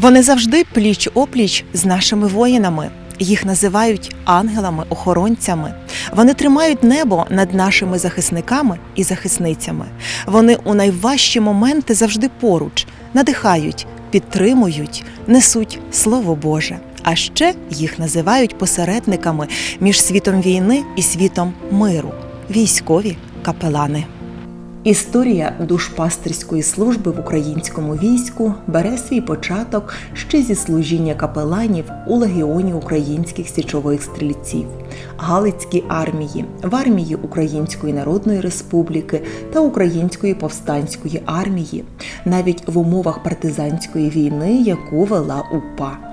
Вони завжди пліч опліч з нашими воїнами. Їх називають ангелами-охоронцями. Вони тримають небо над нашими захисниками і захисницями. Вони у найважчі моменти завжди поруч, надихають, підтримують, несуть Слово Боже. А ще їх називають посередниками між світом війни і світом миру військові капелани. Історія душпастерської служби в українському війську бере свій початок ще зі служіння капеланів у легіоні українських січових стрільців, Галицькій армії, в армії Української Народної Республіки та Української повстанської армії, навіть в умовах партизанської війни, яку вела УПА.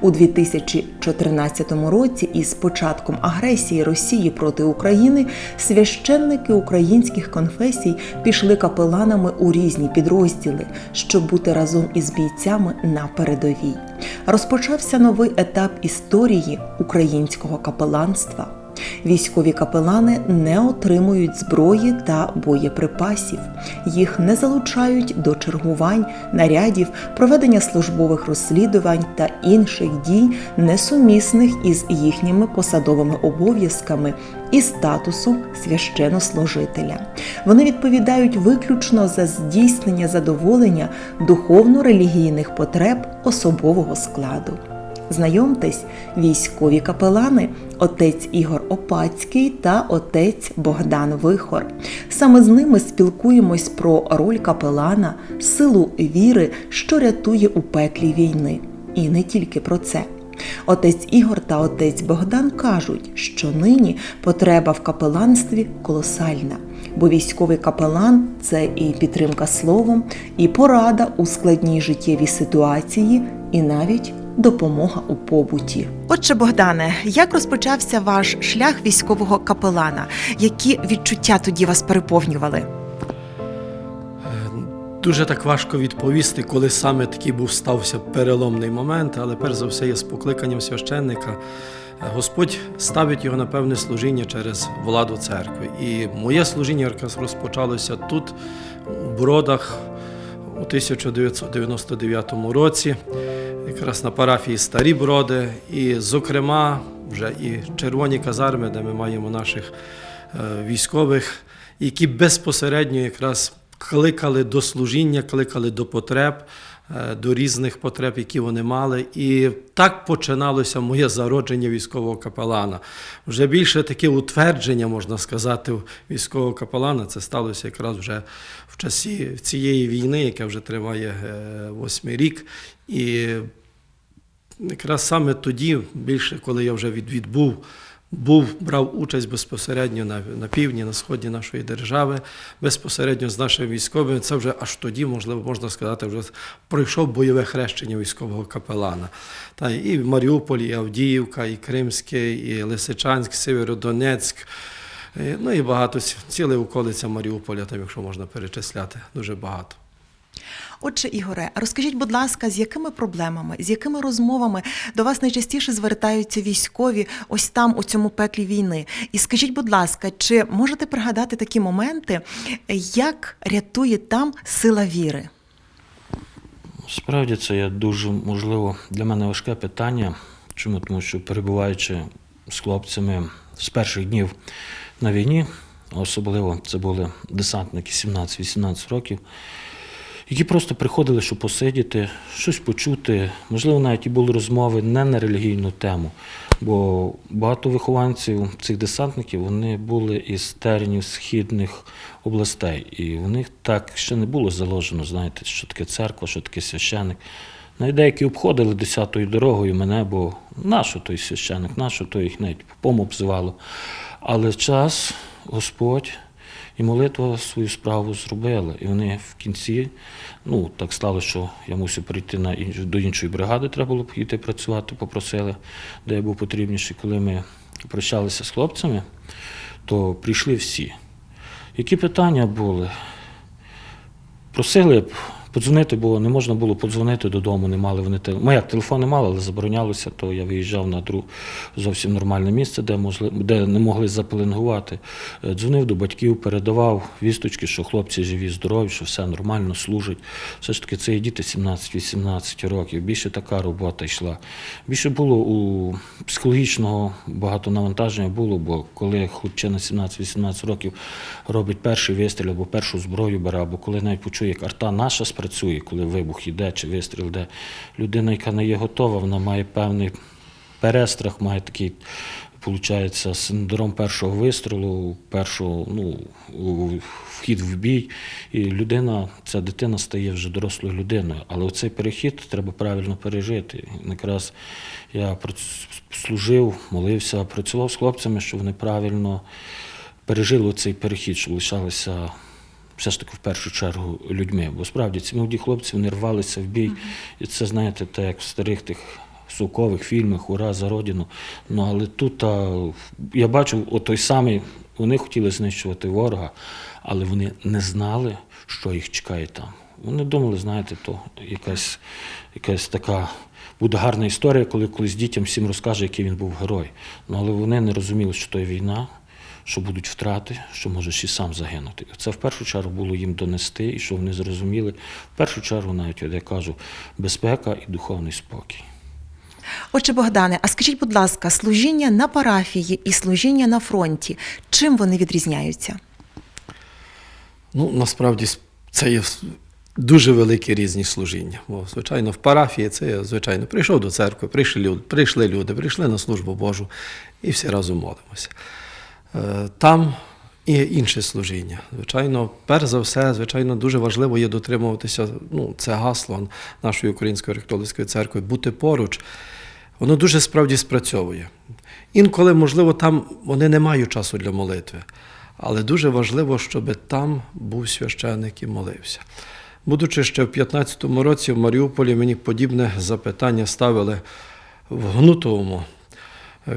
У 2014 році, із початком агресії Росії проти України, священники українських конфесій пішли капеланами у різні підрозділи, щоб бути разом із бійцями на передовій. Розпочався новий етап історії українського капеланства. Військові капелани не отримують зброї та боєприпасів. Їх не залучають до чергувань, нарядів, проведення службових розслідувань та інших дій, несумісних із їхніми посадовими обов'язками і статусу священнослужителя. Вони відповідають виключно за здійснення задоволення духовно-релігійних потреб особового складу. Знайомтесь, військові капелани, отець Ігор Опацький та отець Богдан Вихор. Саме з ними спілкуємось про роль капелана, силу віри, що рятує у пеклі війни. І не тільки про це. Отець Ігор та отець Богдан кажуть, що нині потреба в капеланстві колосальна, бо військовий капелан це і підтримка словом, і порада у складній життєвій ситуації, і навіть допомога у побуті. Отже, Богдане, як розпочався ваш шлях військового капелана? Які відчуття тоді вас переповнювали? Дуже так важко відповісти, коли саме такий був стався переломний момент, але перш за все є з покликанням священника. Господь ставить його на певне служіння через владу церкви. І моє служіння якраз розпочалося тут, у Бродах, у 1999 році, якраз на парафії Старі Броди, і, зокрема, вже і червоні казарми, де ми маємо наших е, військових, які безпосередньо якраз кликали до служіння, кликали до потреб, е, до різних потреб, які вони мали. І так починалося моє зародження військового капелана. Вже більше таке утвердження, можна сказати, військового капелана. Це сталося якраз вже в часі цієї війни, яка вже триває е, восьмий рік. І якраз саме тоді, більше коли я вже від, відбув. Був, брав участь безпосередньо на, на півдні, на сході нашої держави, безпосередньо з нашими військовими. Це вже аж тоді, можливо, можна сказати, вже пройшов бойове хрещення військового капелана. Та і в Маріуполі, і Авдіївка, і Кримське, і Лисичанськ, Северодонецьк. е, Ну і багато ціла околиця Маріуполя, там, якщо можна перечисляти, дуже багато. Отже, Ігоре, розкажіть, будь ласка, з якими проблемами, з якими розмовами до вас найчастіше звертаються військові ось там, у цьому пеклі війни? І скажіть, будь ласка, чи можете пригадати такі моменти, як рятує там сила віри? Справді це є дуже можливо для мене важке питання. Чому? Тому що перебуваючи з хлопцями з перших днів на війні, особливо це були десантники 17-18 років, які просто приходили, щоб посидіти, щось почути. Можливо, навіть і були розмови не на релігійну тему. Бо багато вихованців цих десантників вони були із теренів східних областей, і у них так ще не було заложено, знаєте, що таке церква, що таке священик. Навіть деякі обходили десятою дорогою мене, бо нащо той священик, нащо то їх навіть попом обзивало. Але час Господь і молитва свою справу зробила. І вони в кінці, ну так стало, що я мусив прийти на інш... до іншої бригади, треба було йти працювати, попросили, де я був потрібніший. Коли ми прощалися з хлопцями, то прийшли всі. Які питання були? Просили б Подзвонити, бо не можна було подзвонити додому, не мали вони телефон. Як телефон не мали, але заборонялося, то я виїжджав на друг зовсім нормальне місце, де можли, де не могли запеленгувати. Е, Дзвонив до батьків, передавав вісточки, що хлопці живі, здорові, що все нормально, служать. Все ж таки, це і діти 17-18 років. Більше така робота йшла. Більше було у психологічного багато навантаження було, бо коли хлопчина 17-18 років робить перший вистріл або першу зброю бере, або коли навіть почує, як арта наша спрацює, коли вибух йде чи вистріл йде, людина, яка не є готова, вона має певний перестрах, має такий, виходить, синдром першого вистрілу, першого, ну, вхід в бій. І людина, ця дитина стає вже дорослою людиною. Але оцей перехід треба правильно пережити. Якраз я служив, молився, працював з хлопцями, щоб вони правильно пережили цей перехід, щоб лишалися все ж таки в першу чергу людьми. Бо справді ці молоді хлопці вони рвалися в бій. І це, знаєте, так як в старих тих сукових фільмах Ура за родину. Ну але тут а, я бачив от той самий, вони хотіли знищувати ворога, але вони не знали, що їх чекає там. Вони думали, знаєте, то якась, якась така буде гарна історія, коли колись дітям всім розкаже, який він був герой. Ну але вони не розуміли, що то є війна, що будуть втрати, що можеш і сам загинути. Це в першу чергу було їм донести, і що вони зрозуміли. В першу чергу, навіть от я кажу, безпека і духовний спокій. Отже, Богдане, а скажіть, будь ласка, служіння на парафії і служіння на фронті, чим вони відрізняються? Ну, насправді це є дуже великі різні служіння. Бо, звичайно, в парафії це є, звичайно, прийшов до церкви, прийшли люди, прийшли люди, прийшли на службу Божу і всі разом молимося. Е, Там є інше служіння. Звичайно, перш за все, звичайно, дуже важливо є дотримуватися ну, це гасло нашої Української ректолицької церкви бути поруч. Воно дуже справді спрацьовує. Інколи, можливо, там вони не мають часу для молитви, але дуже важливо, щоб там був священник і молився. Будучи ще в 15-му році в Маріуполі, мені подібне запитання ставили в Гнутовому,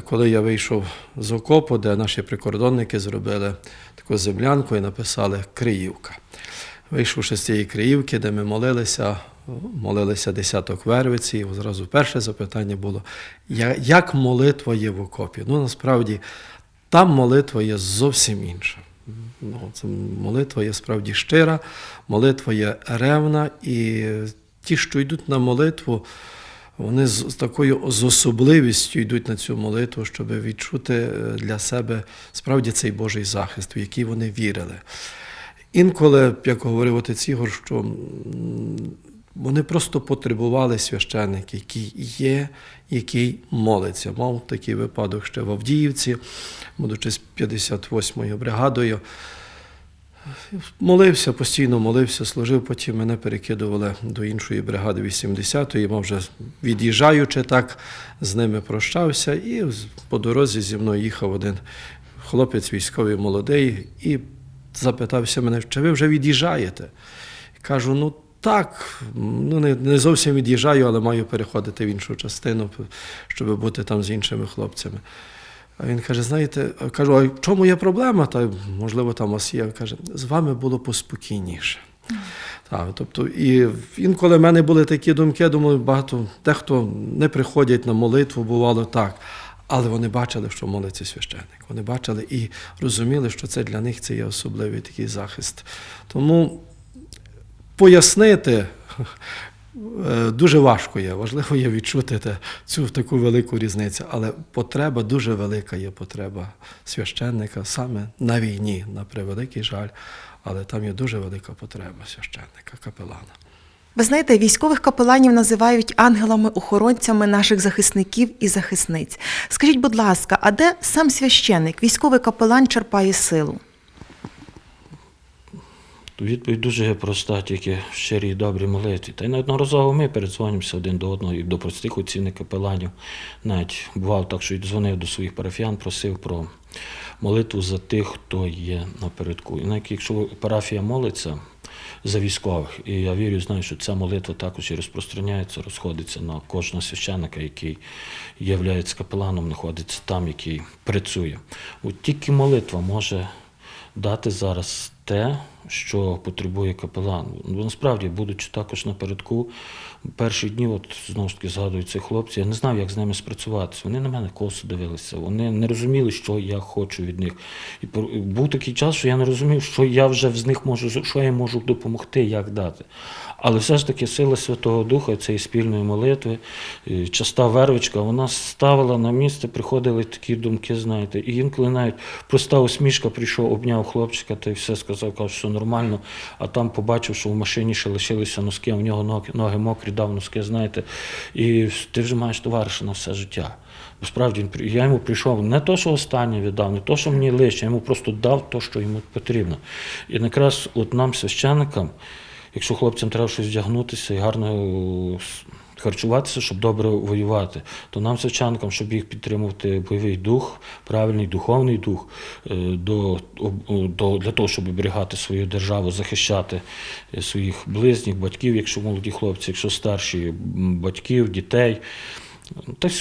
коли я вийшов з окопу, де наші прикордонники зробили таку землянку і написали Криївка. Вийшовши з цієї Криївки, де ми молилися, молилися десяток вервиці, і зразу перше запитання було: як молитва є в окопі? Ну, насправді, там молитва є зовсім інша. Ну, це молитва є справді щира, молитва є ревна, і ті, що йдуть на молитву, вони з, такою з особливістю йдуть на цю молитву, щоб відчути е, для себе справді цей Божий захист, в який вони вірили. Інколи, як говорив отець Ігор, що вони просто потребували священника, який є, який молиться. Мав такий випадок ще в Авдіївці, будучи з 58-ю бригадою. Молився, постійно молився, служив, потім мене перекидували до іншої бригади 80-ї, мав вже від'їжджаючи так, з ними прощався, і по дорозі зі мною їхав один хлопець військовий молодий і запитався мене, чи ви вже від'їжджаєте? Кажу, ну так, ну не, не зовсім від'їжджаю, але маю переходити в іншу частину, щоб бути там з іншими хлопцями. А він каже: знаєте, кажу, а в чому є проблема? Та можливо, там вас є. Каже, з вами було поспокійніше. Так, тобто, і інколи в мене були такі думки, думаю, багато дехто не приходять на молитву, бувало так. Але вони бачили, що молиться священник. Вони бачили і розуміли, що це для них це є особливий такий захист. Тому пояснити дуже важко є. Важливо є відчути цю таку велику різницю. Але потреба дуже велика є потреба священника саме на війні, на превеликий жаль. Але там є дуже велика потреба священника, капелана. Ви знаєте, військових капеланів називають ангелами-охоронцями наших захисників і захисниць. Скажіть, будь ласка, а де сам священник, військовий капелан черпає силу? Відповідь дуже проста, тільки в щирій і добрій молитві. Та й неодноразово ми передзвонимося один до одного і до простих і капеланів. Навіть бував так, що й дзвонив до своїх парафіян, просив про молитву за тих, хто є напередку. І навіть якщо парафія молиться за військових, і я вірю, знаю, що ця молитва також і розпространяється, розходиться на кожного священника, який є капеланом, знаходиться там, який працює. От тільки молитва може дати зараз те, що потребує капелан. Бо насправді, будучи також напередку, перші дні, от знову ж таки згадую цих хлопців, я не знав, як з ними спрацюватися. Вони на мене косо дивилися, вони не розуміли, що я хочу від них. І був такий час, що я не розумів, що я вже з них можу, що я можу допомогти, як дати. Але все ж таки сила Святого Духа, цієї спільної молитви, часта вервичка, вона ставила на місце, приходили такі думки, знаєте, і інколи навіть проста усмішка прийшов, обняв хлопчика та й все сказав, каже, що нормально. А там побачив, що в машині ще лишилися носки, а в нього ноги, ноги мокрі, дав носки, знаєте, і ти вже маєш товариша на все життя. Бо справді я йому прийшов не то, що останнє віддав, не то, що мені лише, я йому просто дав те, що йому потрібно. І якраз от нам, священникам, якщо хлопцям треба щось вдягнутися і гарно е, харчуватися, щоб добре воювати, то нам, священникам, щоб їх підтримувати бойовий дух, правильний духовний дух, е, до, до, для того, щоб оберігати свою державу, захищати е, своїх близніх, батьків, якщо молоді хлопці, якщо старші батьків, дітей. Та й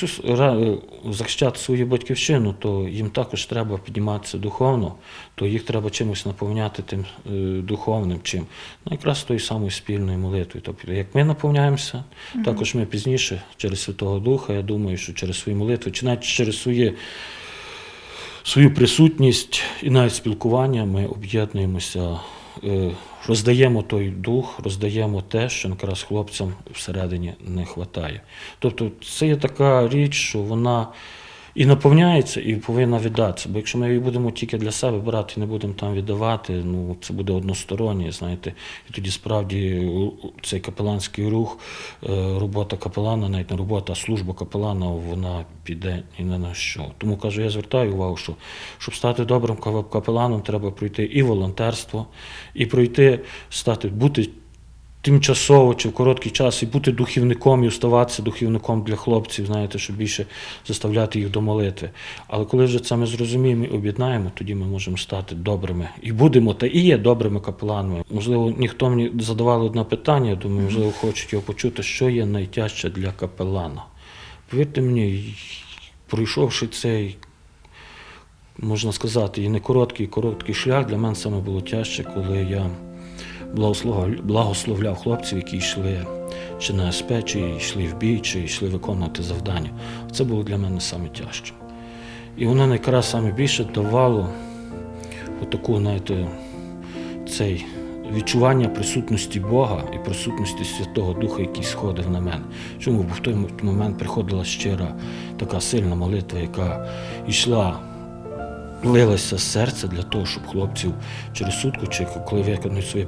захищати свою батьківщину, то їм також треба підніматися духовно, то їх треба чимось наповняти тим е, духовним чим. Ну, якраз тою самою спільною молитвою. Тобто, як ми наповняємося, також ми пізніше через Святого Духа, я думаю, що через свої молитви, чи навіть через своє, свою присутність і навіть спілкування ми об'єднуємося, роздаємо той дух, роздаємо те, що якраз хлопцям всередині не вистачає. Тобто це є така річ, що вона і наповняється, і повинна віддатися. Бо якщо ми її будемо тільки для себе брати і не будемо там віддавати, ну це буде одностороннє, знаєте. І тоді справді цей капеланський рух, е, робота капелана, навіть не робота, а служба капелана, вона піде ні на на що. Тому кажу, я звертаю увагу, що щоб стати добрим кап- капеланом, треба пройти і волонтерство, і пройти, стати, бути тимчасово чи в короткий час і бути духівником, і оставатися духівником для хлопців, знаєте, щоб більше заставляти їх до молитви. Але коли вже це ми зрозуміємо і об'єднаємо, тоді ми можемо стати добрими. І будемо, та і є добрими капеланами. Можливо, ніхто мені задавав одне питання, я думаю, можливо, хочуть його почути, що є найтяжче для капелана. Повірте мені, пройшовши цей можна сказати, і не короткий, і короткий шлях для мене саме було тяжче, коли я благословляв, хлопців, які йшли чи на СП, чи йшли в бій, чи йшли виконувати завдання. Це було для мене саме тяжче. І воно якраз саме більше давало отаку, знаєте, цей відчування присутності Бога і присутності Святого Духа, який сходив на мене. Чому? Бо в той момент приходила щира така сильна молитва, яка йшла лилося з серця для того, щоб хлопців через сутку, чи коли виконують своє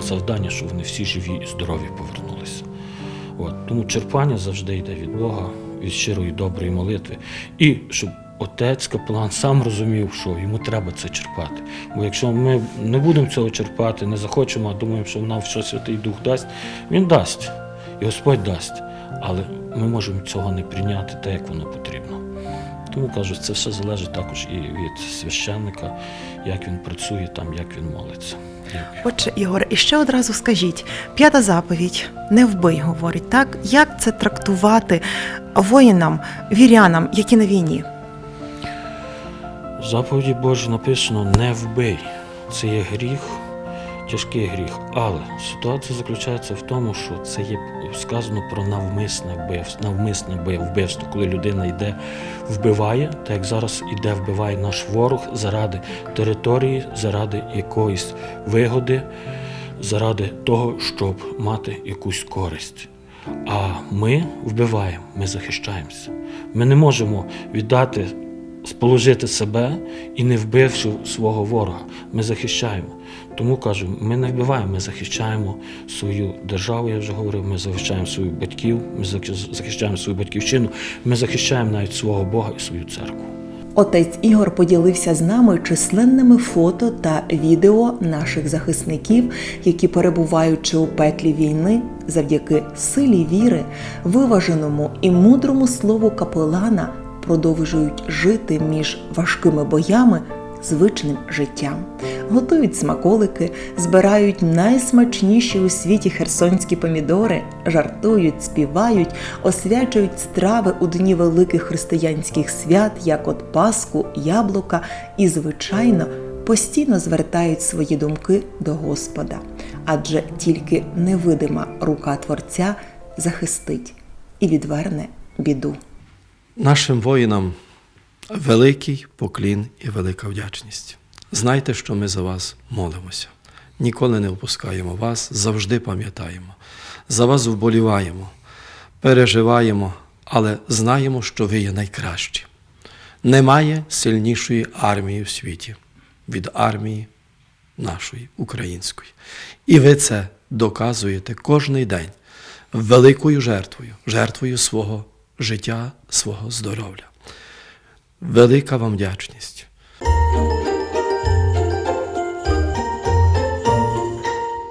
завдання, щоб вони всі живі і здорові повернулися. От. Тому черпання завжди йде від Бога, від щирої доброї молитви. І щоб отець капелан сам розумів, що йому треба це черпати. Бо якщо ми не будемо цього черпати, не захочемо, а думаємо, що нам що Святий Дух дасть, він дасть, і Господь дасть. Але ми можемо цього не прийняти так, як воно потрібно. Тому кажу, це все залежить також і від священника, як він працює там, як він молиться. Отже, Ігоре, і ще одразу скажіть: п'ята заповідь не вбий, говорить, так? Як це трактувати воїнам, вірянам, які на війні? В заповіді Божій написано не вбий. Це є гріх, тяжкий гріх. Але ситуація заключається в тому, що це є сказано про навмисне вбивство, навмисне вбивство, коли людина йде, вбиває, так як зараз іде, вбиває наш ворог заради території, заради якоїсь вигоди, заради того, щоб мати якусь користь. А ми вбиваємо, ми захищаємося. Ми не можемо віддати сположити себе і не вбивши свого ворога. Ми захищаємо. Тому кажу, ми не вбиваємо, ми захищаємо свою державу, я вже говорив, ми захищаємо своїх батьків, ми захи- захищаємо свою батьківщину, ми захищаємо навіть свого Бога і свою церкву. Отець Ігор поділився з нами численними фото та відео наших захисників, які, перебуваючи у пеклі війни, завдяки силі віри, виваженому і мудрому слову капелана, продовжують жити між важкими боями звичним життям. Готують смаколики, збирають найсмачніші у світі херсонські помідори, жартують, співають, освячують страви у дні великих християнських свят, як от Пасху, яблука, і, звичайно, постійно звертають свої думки до Господа, адже тільки невидима рука Творця захистить і відверне біду. Нашим воїнам великий поклін і велика вдячність. Знайте, що ми за вас молимося. Ніколи не опускаємо вас, завжди пам'ятаємо. За вас вболіваємо, переживаємо, але знаємо, що ви є найкращі. Немає сильнішої армії в світі від армії нашої української. І ви це доказуєте кожний день великою жертвою, жертвою свого життя, свого здоров'я. Велика вам вдячність.